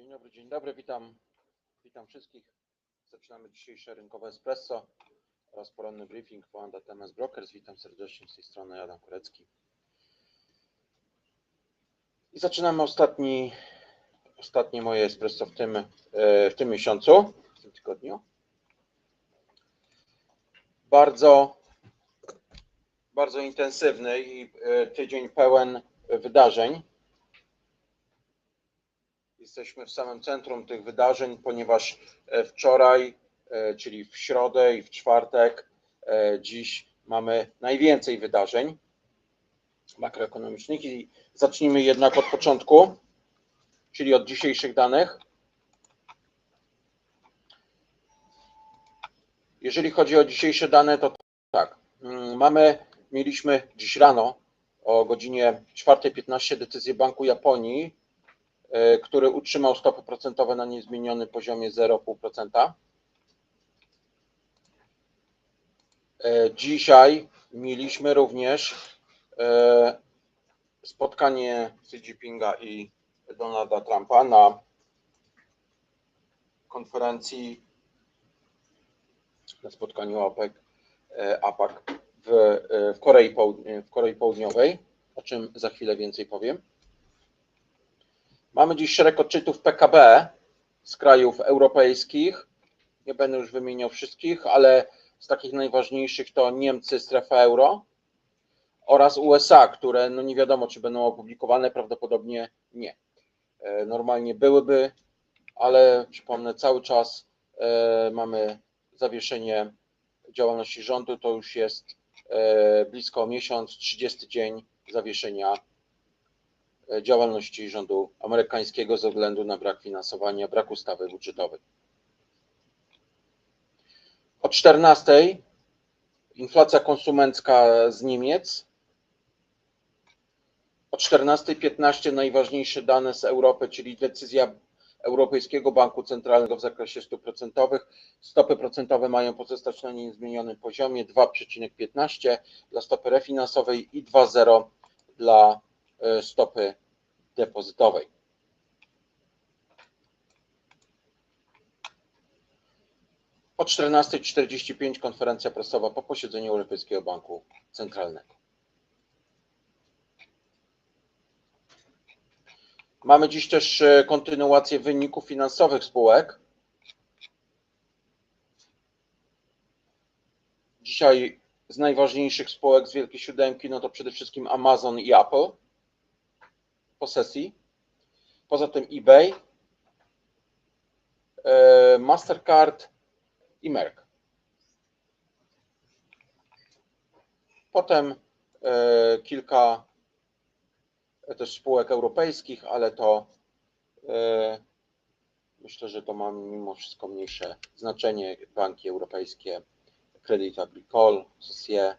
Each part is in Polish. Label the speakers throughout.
Speaker 1: Dzień dobry, dzień dobry, witam, witam wszystkich. Zaczynamy dzisiejsze rynkowe espresso oraz poranny briefing Foanda TMS Brokers. Witam serdecznie z tej strony Adam Kurecki. I zaczynamy ostatni, ostatnie moje espresso w tym, e, w tym miesiącu, w tym tygodniu. Bardzo, bardzo intensywny i e, tydzień pełen wydarzeń. Jesteśmy w samym centrum tych wydarzeń, ponieważ e, wczoraj, e, czyli w środę i w czwartek, e, dziś mamy najwięcej wydarzeń makroekonomicznych i zacznijmy jednak od początku, czyli od dzisiejszych danych. Jeżeli chodzi o dzisiejsze dane, to tak, mm, mamy, mieliśmy dziś rano o godzinie 4.15 decyzję Banku Japonii, który utrzymał stopy procentowe na niezmienionym poziomie 0,5%. E, Dzisiaj mieliśmy również e, spotkanie Xi Jinpinga i Donalda Trumpa na konferencji, na spotkaniu APEC, e, APAC w, e, w, Korei w Korei Południowej, o czym za chwilę więcej powiem. Mamy dziś szereg odczytów PKB z krajów europejskich. Nie będę już wymieniał wszystkich, ale z takich najważniejszych to Niemcy, strefa euro oraz USA, które no nie wiadomo, czy będą opublikowane, prawdopodobnie nie. E, Normalnie byłyby, ale przypomnę, cały czas e, mamy zawieszenie działalności rządu. To już jest e, blisko miesiąc, 30 dzień zawieszenia działalności rządu amerykańskiego ze względu na brak finansowania, brak ustawy budżetowej. O 14 inflacja konsumencka z Niemiec. O 14.15 najważniejsze dane z Europy, czyli decyzja Europejskiego Banku Centralnego w zakresie stóp procentowych. Stopy procentowe mają pozostać na niezmienionym poziomie 2,15 dla stopy refinansowej i 2,0 dla e, stopy depozytowej. O 14.45 konferencja prasowa po posiedzeniu Europejskiego Banku Centralnego. Mamy dziś też e, kontynuację wyników finansowych spółek. Dzisiaj z najważniejszych spółek z Wielkiej Siódemki, no to przede wszystkim Amazon i Apple po sesji. Poza tym eBay, e, Mastercard i Merck. Potem e, kilka też spółek europejskich, ale to e, myślę, że to ma mimo wszystko mniejsze znaczenie. Banki europejskie, Credit Agricole, Societe.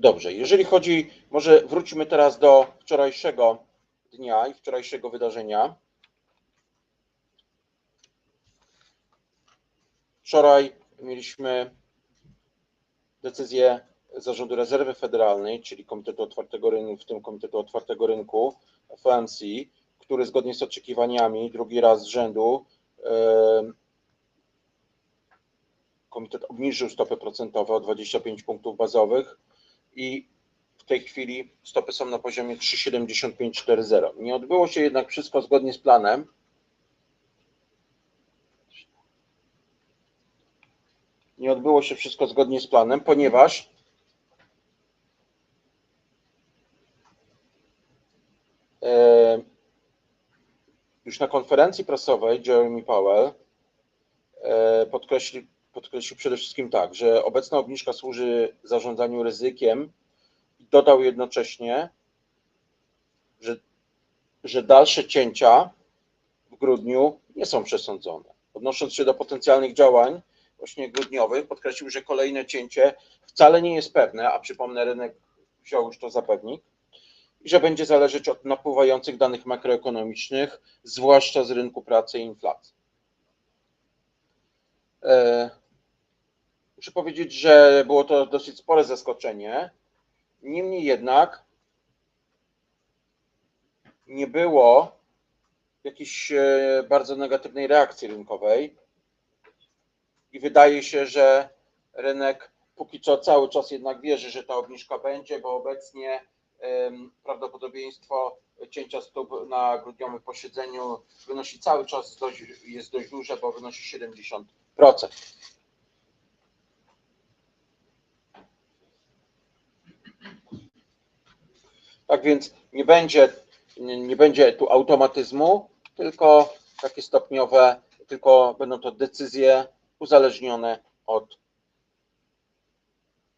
Speaker 1: Dobrze, jeżeli chodzi, może wróćmy teraz do wczorajszego dnia i wczorajszego wydarzenia. Wczoraj mieliśmy decyzję Zarządu Rezerwy Federalnej, czyli Komitetu Otwartego Rynku, w tym Komitetu Otwartego Rynku FOMC, który zgodnie z oczekiwaniami drugi raz z rzędu komitet obniżył stopy procentowe o 25 punktów bazowych i w tej chwili stopy są na poziomie 3,7540. Nie odbyło się jednak wszystko zgodnie z planem. Nie odbyło się wszystko zgodnie z planem, ponieważ e, już na konferencji prasowej Jeremy Powell e, podkreślił, podkreślił przede wszystkim tak, że obecna obniżka służy zarządzaniu ryzykiem i dodał jednocześnie, że, że dalsze cięcia w grudniu nie są przesądzone. Odnosząc się do potencjalnych działań właśnie grudniowych, podkreślił, że kolejne cięcie wcale nie jest pewne, a przypomnę, rynek wziął już to za pewnik, i że będzie zależeć od napływających danych makroekonomicznych, zwłaszcza z rynku pracy i inflacji. Muszę powiedzieć, że było to dosyć spore zaskoczenie. Niemniej jednak nie było jakiejś e, bardzo negatywnej reakcji rynkowej i wydaje się, że rynek póki co cały czas jednak wierzy, że ta obniżka będzie, bo obecnie prawdopodobieństwo cięcia stóp na grudniowym posiedzeniu wynosi cały czas dość, jest dość duże, bo wynosi 70%. Tak więc nie będzie, nie, będzie tu automatyzmu, tylko takie stopniowe, tylko będą to decyzje uzależnione od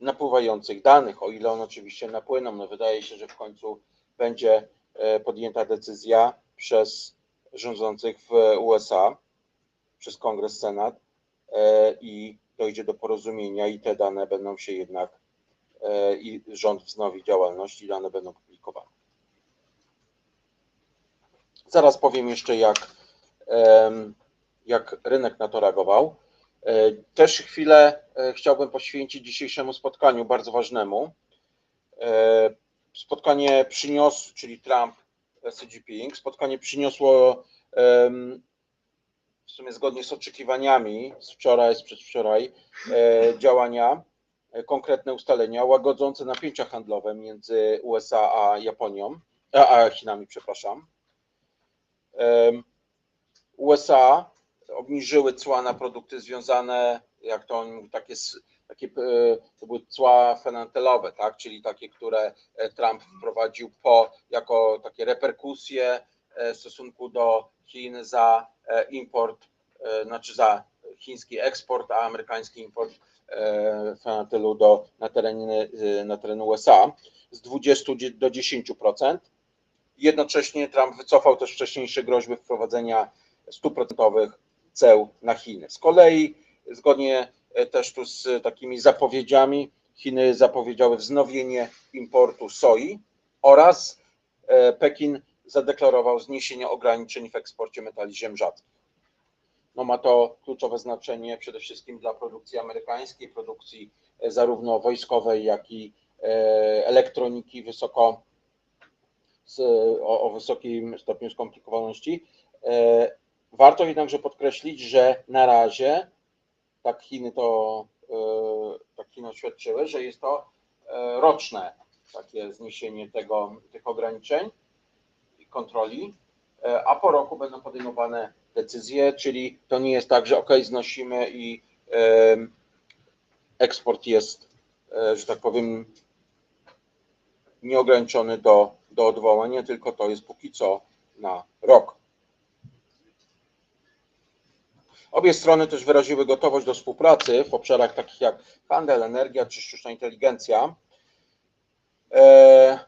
Speaker 1: napływających danych, o ile one oczywiście napłyną. No wydaje się, że w końcu będzie e, podjęta decyzja przez rządzących w USA, przez Kongres, Senat e, i dojdzie do porozumienia i te dane będą się jednak e, i rząd wznowi działalność i dane będą Zaraz powiem jeszcze, jak, jak rynek na to reagował. E, Też chwilę e, chciałbym poświęcić dzisiejszemu spotkaniu, bardzo ważnemu. E, Spotkanie przyniosło, czyli Trump, Xi Jinping, spotkanie przyniosło w sumie zgodnie z oczekiwaniami z wczoraj, z przedwczoraj, działania, konkretne ustalenia łagodzące napięcia handlowe między USA a Japonią, a, Chinami, przepraszam. USA obniżyły cła na produkty związane, jak to on mówi, takie, takie e, to były cła fenantelowe, tak? czyli takie, które e, Trump wprowadził po, jako takie reperkusje e, w stosunku do Chin za e, import, e, znaczy za chiński eksport, a amerykański import e, na, terenie, e, na teren USA z 20 do 10%. Jednocześnie Trump wycofał też wcześniejsze groźby wprowadzenia stuprocentowych ceł na Chiny. Z kolei, zgodnie e, też tu z takimi zapowiedziami, Chiny zapowiedziały wznowienie importu soi oraz Pekin zadeklarował zniesienie ograniczeń w eksporcie metali ziem rzadkich. No ma to kluczowe znaczenie przede wszystkim dla produkcji amerykańskiej, produkcji e, zarówno wojskowej, jak i e, elektroniki wysoko, o, o wysokim stopniu skomplikowaności. E, Warto jednakże podkreślić, że na razie tak Chiny to tak Chiny oświadczyły, że jest to roczne takie zniesienie tego, tych ograniczeń i kontroli, a po roku będą podejmowane decyzje, czyli to nie jest tak, że ok, znosimy i eksport jest, e, że tak powiem, nieograniczony do, do odwołania, tylko to jest póki co na rok. Obie strony też wyraziły gotowość do współpracy w obszarach takich jak handel, energia czy sztuczna inteligencja. E,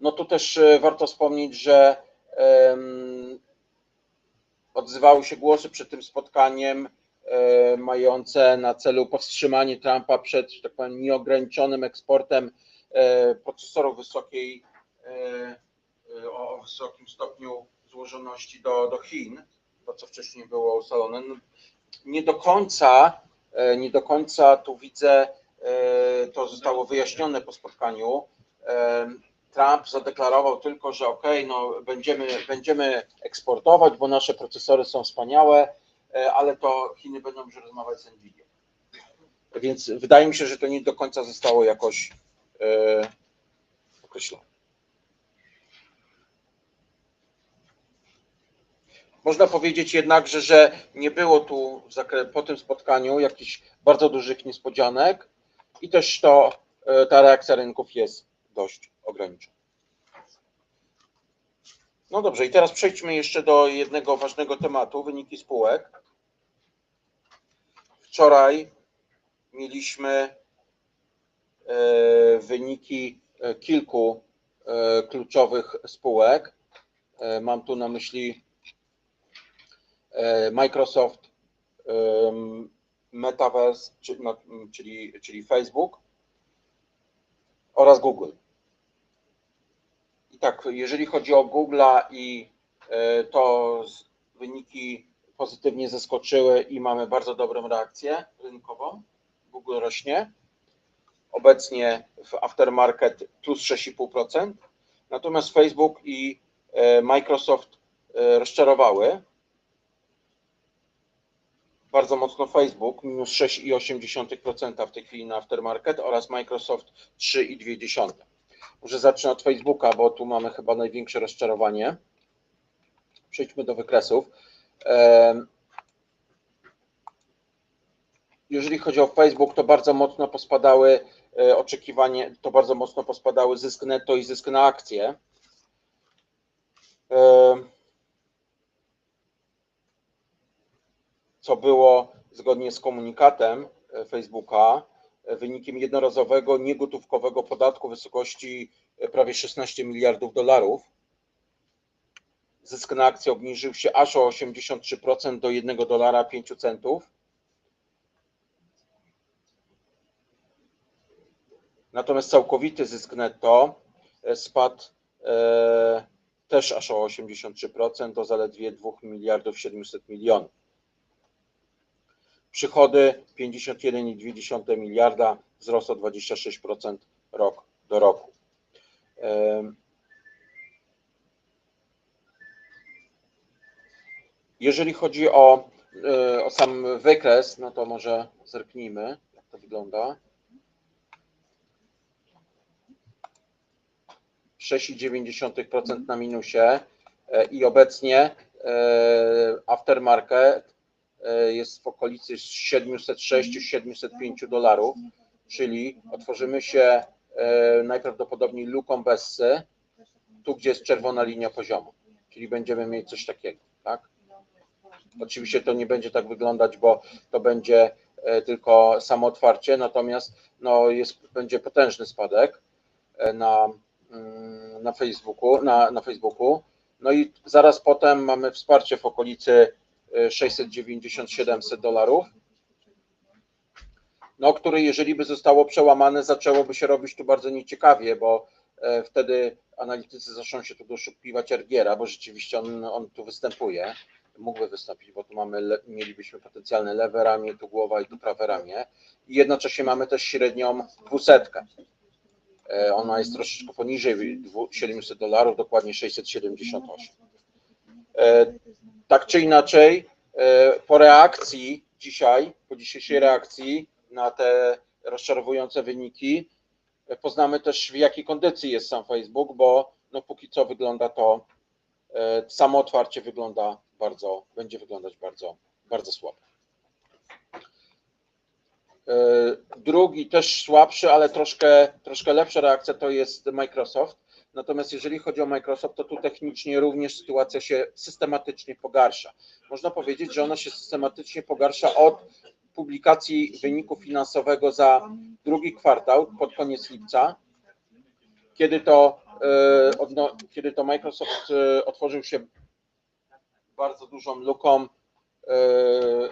Speaker 1: No tu też e, warto wspomnieć, że odzywały się głosy przed tym spotkaniem e, mające na celu powstrzymanie Trumpa przed, tak powiem, nieograniczonym eksportem e, procesorów wysokiej, e, o wysokim stopniu złożoności do, do Chin, to co wcześniej było ustalone. No, nie do końca, nie do końca tu widzę, to zostało wyjaśnione po spotkaniu. Trump zadeklarował tylko, że ok, no będziemy, będziemy eksportować, bo nasze procesory są wspaniałe, e, ale to Chiny będą już rozmawiać z Nvidia. Więc wydaje mi się, że to nie do końca zostało jakoś e, określone. Można powiedzieć jednakże, że nie było tu po tym spotkaniu jakichś bardzo dużych niespodzianek i też to, e, ta reakcja rynków jest dość ograniczona. No dobrze, i teraz przejdźmy jeszcze do jednego ważnego tematu, wyniki spółek. Wczoraj mieliśmy e, wyniki e, kilku e, kluczowych spółek. Mam tu na myśli Microsoft, Metaverse, no, czyli, czyli Facebook oraz Google. Tak, jeżeli chodzi o Google'a i e, to wyniki pozytywnie zaskoczyły i mamy bardzo dobrą reakcję rynkową Google rośnie. Obecnie w aftermarket plus 6,5%. Natomiast Facebook i e, Microsoft e, rozczarowały. Bardzo mocno Facebook, minus 6,8% w tej chwili na aftermarket oraz Microsoft 3,2%. Może zacznę od Facebooka, bo tu mamy chyba największe rozczarowanie. Przejdźmy do wykresów. Jeżeli chodzi o Facebook, to bardzo mocno pospadały e, oczekiwanie, to bardzo mocno pospadały zysk netto i zysk na akcje. Co było zgodnie z komunikatem e, Facebooka wynikiem jednorazowego niegotówkowego podatku w wysokości e, prawie 16 miliardów dolarów. Zysk na akcję obniżył się aż o 83% do 1 dolara 5 centów. Natomiast całkowity zysk netto e, spadł e, też aż o 83% do zaledwie 2 miliardów 700 milionów. Przychody 51,2 miliarda, wzrost o 26% rok do roku. Jeżeli chodzi o, e, o sam wykres, no to może zerknijmy, jak to wygląda. 6,9% na minusie e, i obecnie e, aftermarket jest w okolicy 706-705 dolarów, czyli otworzymy się najprawdopodobniej luką Bessy, tu gdzie jest czerwona linia poziomu, czyli będziemy mieć coś takiego, tak? Oczywiście to nie będzie tak wyglądać, bo to będzie tylko samo otwarcie, natomiast no jest, będzie potężny spadek na, mm, na Facebooku, na, na Facebooku. No i zaraz potem mamy wsparcie w okolicy 690-700 dolarów, no, które jeżeli by zostało przełamane, zaczęłoby się robić tu bardzo nieciekawie, bo e, wtedy analitycy zaczną się tu doszukiwać Ergiera, bo rzeczywiście on, on tu występuje, mógłby wystąpić, bo tu mamy, mielibyśmy potencjalne lewe ramię, tu głowa i tu prawe ramię i jednocześnie mamy też średnią dwusetkę. E, Ona jest troszeczkę poniżej dwu- 700 dolarów, dokładnie 678. Tak czy inaczej, e, po reakcji dzisiaj, po dzisiejszej reakcji na te rozczarowujące wyniki, e, poznamy też w jakiej kondycji jest sam Facebook, bo no póki co wygląda to, e, samo otwarcie wygląda bardzo, będzie wyglądać bardzo, bardzo słabo. Drugi też słabszy, ale troszkę, troszkę lepsza reakcja to jest Microsoft. Natomiast jeżeli chodzi o Microsoft, to tu technicznie również sytuacja się systematycznie pogarsza. Można powiedzieć, że ona się systematycznie pogarsza od publikacji wyniku finansowego za drugi kwartał pod koniec lipca, kiedy to, e, kiedy to Microsoft e, otworzył się bardzo dużą luką e,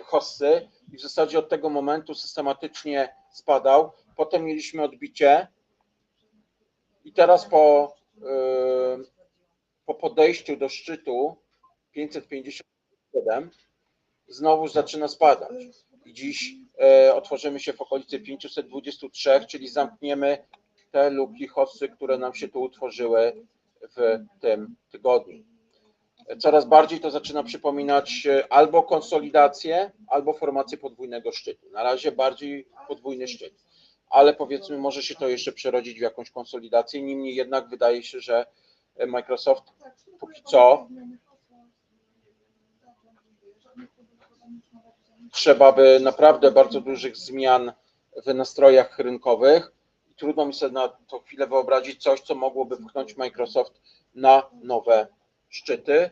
Speaker 1: hossy i w zasadzie od tego momentu systematycznie spadał. Potem mieliśmy odbicie i teraz po, po podejściu do szczytu 557 znowu zaczyna spadać. Dziś e, otworzymy się w okolicy 523, czyli zamkniemy te luki hossy, które nam się tu utworzyły w tym tygodniu coraz bardziej to zaczyna przypominać e, albo konsolidację, albo formację podwójnego szczytu. Na razie bardziej podwójny szczyt, ale powiedzmy, może się to jeszcze przerodzić w jakąś konsolidację. Niemniej jednak wydaje się, że Microsoft póki co trzeba by naprawdę bardzo dużych zmian w nastrojach rynkowych. Trudno mi sobie na to chwilę wyobrazić coś, co mogłoby pchnąć Microsoft na nowe szczyty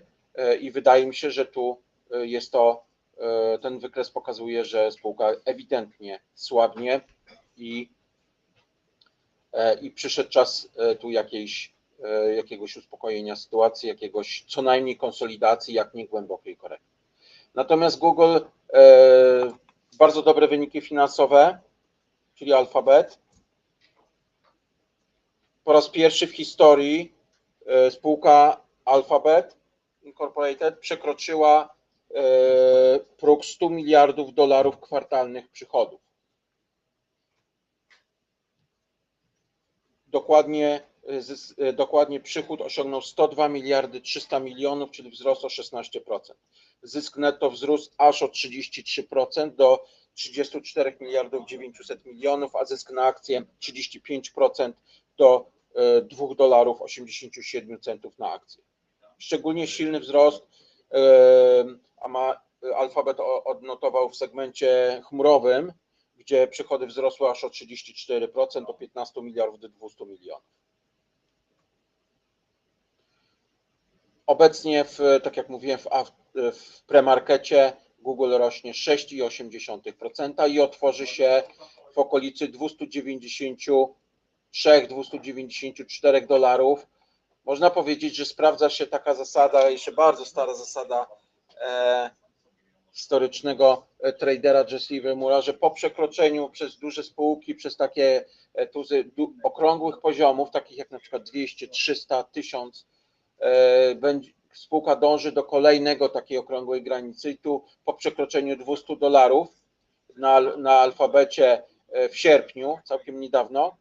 Speaker 1: i wydaje mi się, że tu e, jest to, e, ten wykres pokazuje, że spółka ewidentnie słabnie i, i przyszedł czas tu jakiejś, jakiegoś uspokojenia sytuacji, jakiegoś co najmniej konsolidacji, jak nie głębokiej korekty. Natomiast Google bardzo dobre wyniki finansowe, czyli Alphabet. Po raz pierwszy w historii spółka Alphabet Incorporated przekroczyła e, próg 100 miliardów dolarów kwartalnych przychodów. Dokładnie, e, e, dokładnie przychód osiągnął 102 miliardy 300 milionów, czyli wzrost o 16%. Zysk netto wzrósł aż o 33% do 34 miliardów 900 milionów, a zysk na akcję 35% do e, 2 dolarów 87 centów na akcję. Szczególnie silny wzrost e, a ma Alphabet o- odnotował w segmencie chmurowym, gdzie przychody wzrosły aż o 34% do 15 miliardów do 200 milionów. Obecnie, w, tak jak mówiłem, w, w premarkecie Google rośnie 6,8% i otworzy się w okolicy 293-294 dolarów. Można powiedzieć, że sprawdza się taka zasada, jeszcze bardzo stara zasada e, historycznego e, tradera Jesse Livermora, że po przekroczeniu przez duże spółki, przez takie e, tuzy okrągłych poziomów, takich jak na przykład 200, 300, 1000, e, będzie, spółka dąży do kolejnego takiej okrągłej granicy i tu po przekroczeniu 200 dolarów na, na alfabecie e, w sierpniu, całkiem niedawno,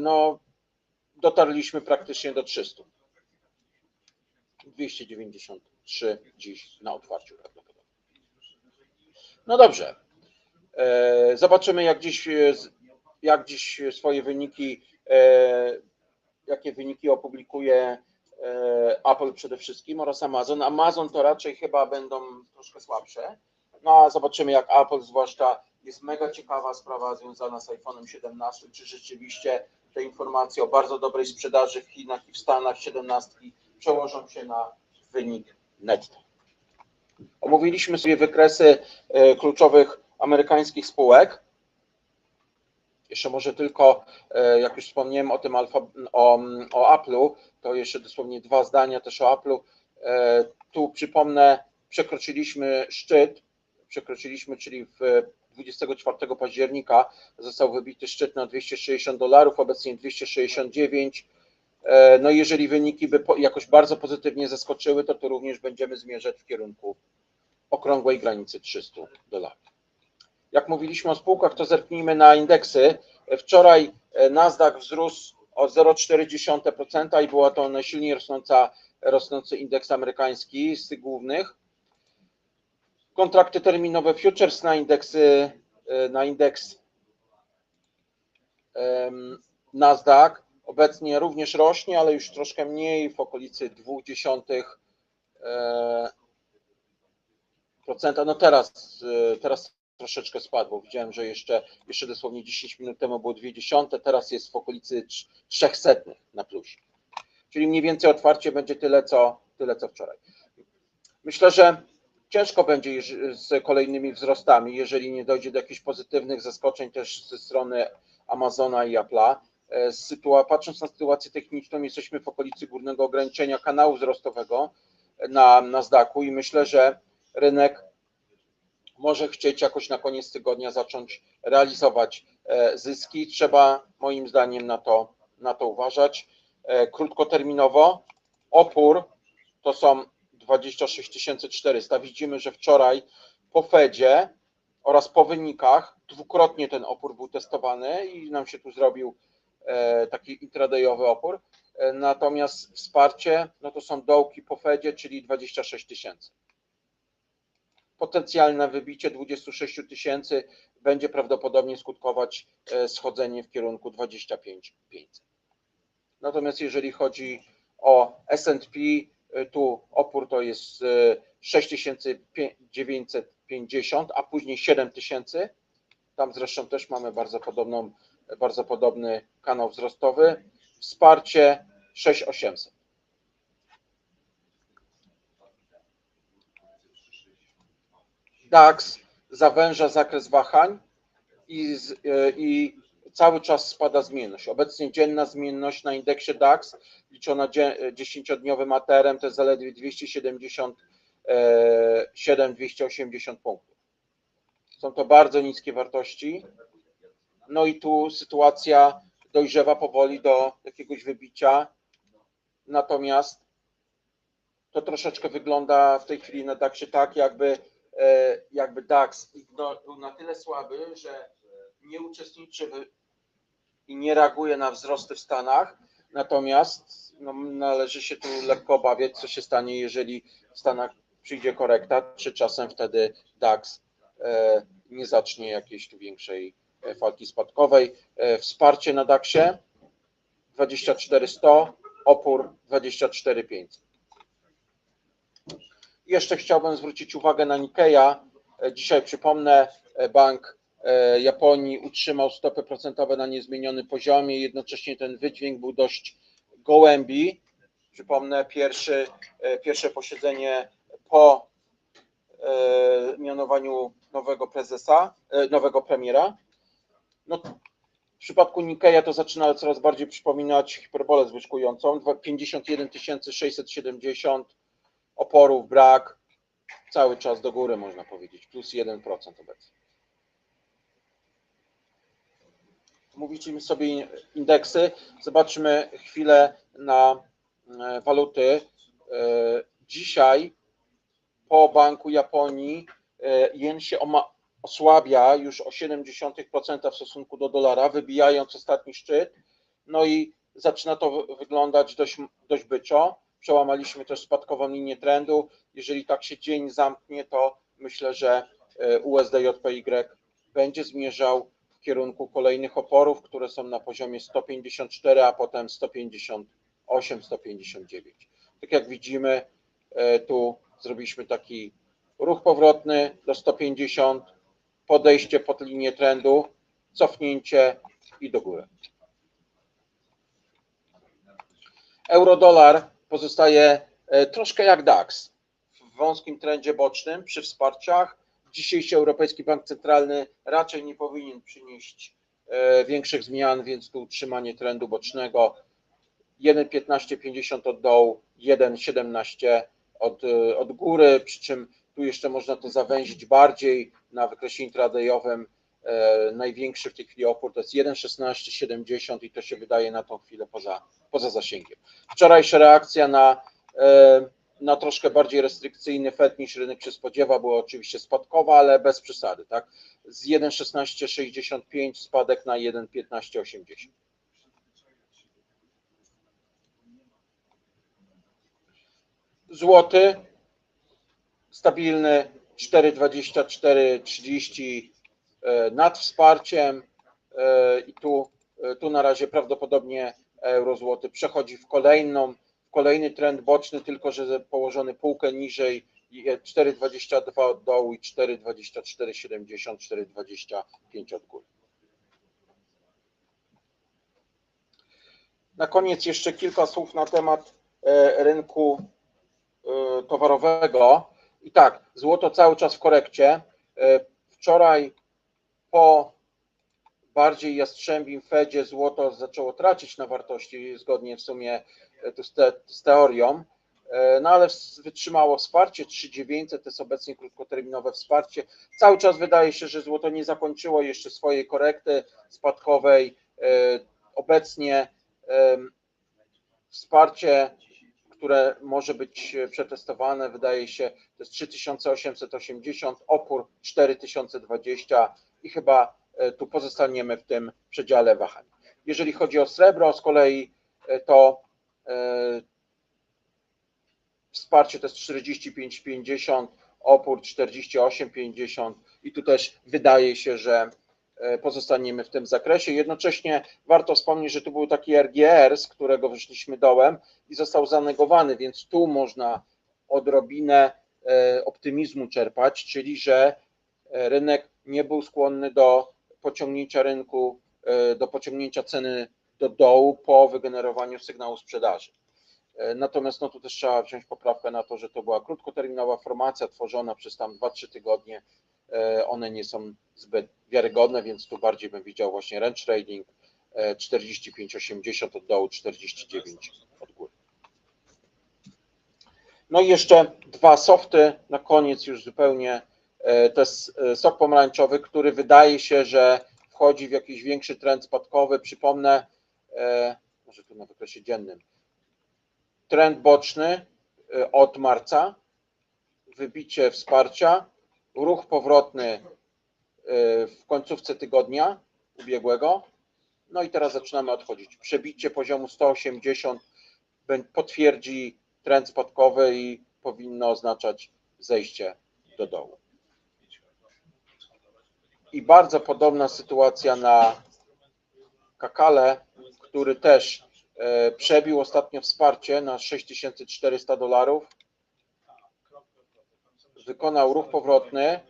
Speaker 1: no dotarliśmy praktycznie do 300. 293 dziś na otwarciu. No dobrze. E, Zobaczymy, jak dziś, e, jak dziś swoje wyniki, e, jakie wyniki opublikuje Apple przede wszystkim oraz Amazon. Amazon to raczej chyba będą troszkę słabsze. No a zobaczymy, jak Apple, zwłaszcza jest mega ciekawa sprawa związana z iPhone'em 17, czy rzeczywiście te informacje o bardzo dobrej sprzedaży w Chinach i w Stanach 17 przełożą się na wynik netto. Omówiliśmy sobie wykresy e, kluczowych amerykańskich spółek. Jeszcze może tylko, e, jak już wspomniałem o tym alfa, o, o Apple'u, to jeszcze dosłownie dwa zdania też o Apple'u. E, Tu przypomnę, przekroczyliśmy szczyt, przekroczyliśmy, czyli w 24 października został wybity szczyt na 260 dolarów, obecnie 269. E, No i jeżeli wyniki by jakoś bardzo pozytywnie zaskoczyły, to to również będziemy zmierzać w kierunku okrągłej granicy 300 dolarów. Jak mówiliśmy o spółkach, to zerknijmy na indeksy. Wczoraj e, Nasdaq wzrósł o 0,4% i była to najsilniej rosnąca, rosnący indeks amerykański z tych głównych. Kontrakty terminowe futures na indeksy, e, na indeks em, Nasdaq obecnie również rośnie, ale już troszkę mniej, w okolicy 0,2 e, procenta. No teraz, e, teraz troszeczkę spadł, bo widziałem, że jeszcze, jeszcze dosłownie 10 minut temu było 0,2, teraz jest w okolicy 300 na plusie. Czyli mniej więcej otwarcie będzie tyle, co, tyle, co wczoraj. Myślę, że ciężko będzie z kolejnymi wzrostami, jeżeli nie dojdzie do jakichś pozytywnych zaskoczeń też ze strony Amazona i Apple'a. E, patrząc na sytuację techniczną, jesteśmy w okolicy górnego ograniczenia kanału wzrostowego na Nasdaqu i myślę, że rynek może chcieć jakoś na koniec tygodnia zacząć realizować e, zyski. Trzeba moim zdaniem na to, na to uważać. E, Krótkoterminowo opór to są 26 400. Widzimy, że wczoraj po Fedzie oraz po wynikach dwukrotnie ten opór był testowany i nam się tu zrobił e, taki intradayowy opór. E, Natomiast wsparcie no to są dołki po Fedzie, czyli 26 tysięcy potencjalne wybicie 26 tysięcy będzie prawdopodobnie skutkować e, schodzeniem w kierunku 25 500. Natomiast jeżeli chodzi o S&P, e, tu opór to jest e, 6950, a później 7000. Tam zresztą też mamy bardzo podobną, bardzo podobny kanał wzrostowy. Wsparcie 6800. DAX zawęża zakres wahań i, z, e, i cały czas spada zmienność. Obecnie dzienna zmienność na indeksie DAX liczona dzie- 10-dniowym ATR-em to jest zaledwie 277-280 punktów. Są to bardzo niskie wartości. No i tu sytuacja dojrzewa powoli do jakiegoś wybicia. Natomiast to troszeczkę wygląda w tej chwili na DAXie tak, jakby e, jakby DAX był na tyle słaby, że nie uczestniczy w, i nie reaguje na wzrosty w Stanach. Natomiast no, należy się tu lekko obawiać, co się stanie, jeżeli w Stanach przyjdzie korekta, czy czasem wtedy DAX e, nie zacznie jakiejś tu większej falki spadkowej. E, Wsparcie na DAXie 24100, opór 24500. Jeszcze chciałbym zwrócić uwagę na Nikkeya. E, Dzisiaj przypomnę, e, Bank e, Japonii utrzymał stopy procentowe na niezmienionym poziomie. Jednocześnie ten wydźwięk był dość gołębi. Przypomnę, pierwszy, e, pierwsze posiedzenie po e, mianowaniu nowego prezesa, e, nowego premiera. No, w przypadku Nikkeya to zaczyna coraz bardziej przypominać hiperbolę zwyżkującą. Dwa- 51 670 oporów brak, cały czas do góry można powiedzieć, plus 1% obecnie. Mówicie sobie indeksy, zobaczmy chwilę na e, waluty. E, Dzisiaj po Banku Japonii e, jen się osłabia już o 0,7% w stosunku do dolara, wybijając ostatni szczyt. No i zaczyna to wy- wyglądać dość, dość byczo. Przełamaliśmy też spadkową linię trendu. Jeżeli tak się dzień zamknie, to myślę, że e, USDJPY będzie zmierzał w kierunku kolejnych oporów, które są na poziomie 154, a potem 158, 159. Tak jak widzimy, e, tu zrobiliśmy taki ruch powrotny do 150, podejście pod linię trendu, cofnięcie i do góry. Euro-dolar pozostaje e, troszkę jak DAX w wąskim trendzie bocznym przy wsparciach. Dzisiejszy Europejski Bank Centralny raczej nie powinien przynieść e, większych zmian, więc tu utrzymanie trendu bocznego 1,1550 od dołu, 1,17 od, e, od góry, przy czym tu jeszcze można to zawęzić bardziej na wykresie intradayowym. E, Największy w tej chwili opór to jest 1,1670 i to się wydaje na tą chwilę poza, poza zasięgiem. Wczorajsza reakcja na, e, na troszkę bardziej restrykcyjny Fed niż rynek się spodziewa była oczywiście spadkowa, ale bez przesady. Tak? Z 1,1665 spadek na 1,1580. Złoty stabilny 4,24-30 e, nad wsparciem e, i tu, e, tu na razie prawdopodobnie euro złoty przechodzi w kolejną, kolejny trend boczny, tylko że położony półkę niżej i 4,22 od dołu i 4,24,70, 4,25 od góry. Na koniec jeszcze kilka słów na temat rynku towarowego. I tak, złoto cały czas w korekcie. E, Wczoraj po bardziej jastrzębim Fedzie złoto zaczęło tracić na wartości, zgodnie w sumie e, z, te, z teorią, E, no ale wytrzymało wsparcie 3900, to jest obecnie krótkoterminowe wsparcie. Cały czas wydaje się, że złoto nie zakończyło jeszcze swojej korekty spadkowej. Obecnie wsparcie, które może być przetestowane, wydaje się, to jest 3880, opór 4020 i chyba e, tu pozostaniemy w tym przedziale wahań. Jeżeli chodzi o srebro, z kolei e, to e, wsparcie to jest 45,50, opór 48,50 i tu też wydaje się, że e, pozostaniemy w tym zakresie. Jednocześnie warto wspomnieć, że tu był taki RGR, z którego wyszliśmy dołem i został zanegowany, więc tu można odrobinę e, optymizmu czerpać, czyli że e, rynek nie był skłonny do pociągnięcia rynku, e, do pociągnięcia ceny do dołu po wygenerowaniu sygnału sprzedaży. E, Natomiast no tu też trzeba wziąć poprawkę na to, że to była krótkoterminowa formacja tworzona przez tam 2-3 tygodnie. E, One nie są zbyt wiarygodne, więc tu bardziej bym widział właśnie range trading e, 45,80 od dołu, 49 od góry. No i jeszcze dwa softy na koniec już zupełnie. E, To jest e, sok pomarańczowy, który wydaje się, że wchodzi w jakiś większy trend spadkowy. Przypomnę, e, może tu na wykresie dziennym, trend boczny od marca, wybicie wsparcia, ruch powrotny y, w końcówce tygodnia ubiegłego No i teraz zaczynamy odchodzić. Przebicie poziomu 180 bę- potwierdzi trend spadkowy i powinno oznaczać zejście do dołu. I bardzo podobna sytuacja na Kakale, który też e, przebił ostatnio wsparcie na 6400 dolarów. Wykonał ruch powrotny.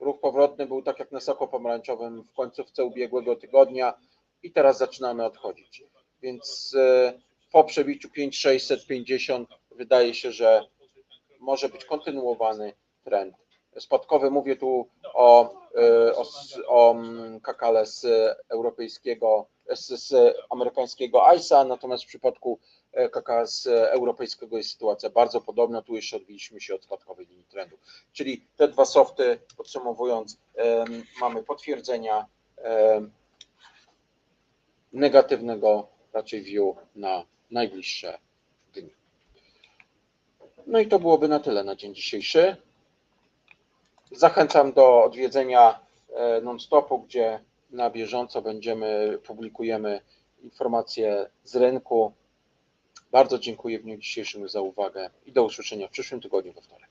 Speaker 1: Ruch powrotny był tak jak na soku pomarańczowym w końcówce ubiegłego tygodnia i teraz zaczynamy odchodzić. Więc e, po przebiciu 5650 wydaje się, że może być kontynuowany trend spadkowy. Mówię tu o, e, o, o kakale z europejskiego, z, z amerykańskiego ICE, natomiast w przypadku e, kakao z europejskiego jest sytuacja bardzo podobna. Tu jeszcze odbiliśmy się od spadkowej linii trendu. Czyli te dwa softy, podsumowując, mamy potwierdzenia negatywnego raczej view na najbliższe dni. No i to byłoby na tyle na dzień dzisiejszy. Zachęcam do odwiedzenia e, non-stopu, gdzie na bieżąco będziemy, publikujemy informacje z rynku. Bardzo dziękuję w dniu dzisiejszym za uwagę i do usłyszenia w przyszłym tygodniu we wtorek.